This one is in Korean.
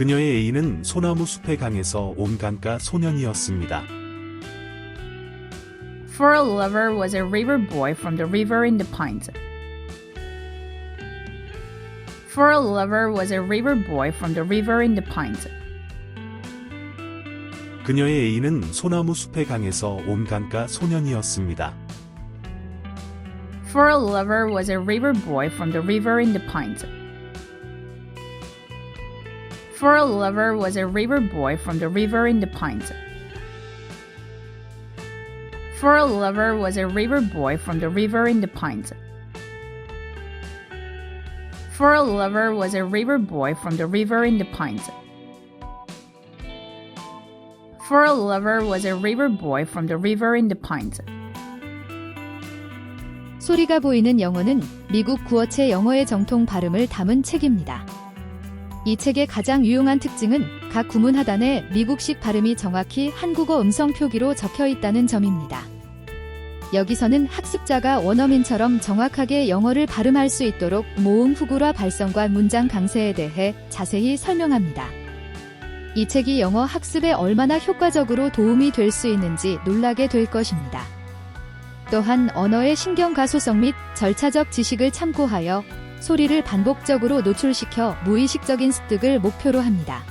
그녀의 애인은 소나무 숲의 강에서 온 강가 소년이었습니다. For a lover was a river boy from the river in the pines. For a lover was a river boy from the river in the pines. 그녀의 애인은 소나무 숲의 강에서 온 강가 소년이었습니다. For a lover was a river boy from the river in the pines. For a lover was a river boy from the river in the pines. For a lover was a river boy from the river in the pines. For a lover was a river boy from the river in the pines. For a lover was a river boy from the river in the pines. 소리가 보이는 영어는 미국 구어체 영어의 정통 발음을 담은 책입니다. 이 책의 가장 유용한 특징은 각 구문 하단에 미국식 발음이 정확히 한국어 음성 표기로 적혀 있다는 점입니다. 여기서는 학습자가 원어민처럼 정확하게 영어를 발음할 수 있도록 모음 후구라 발성과 문장 강세에 대해 자세히 설명합니다. 이 책이 영어 학습에 얼마나 효과적으로 도움이 될 수 있는지 놀라게 될 것입니다. 또한 언어의 신경 가소성 및 절차적 지식을 참고하여 소리를 반복적으로 노출시켜 무의식적인 습득을 목표로 합니다.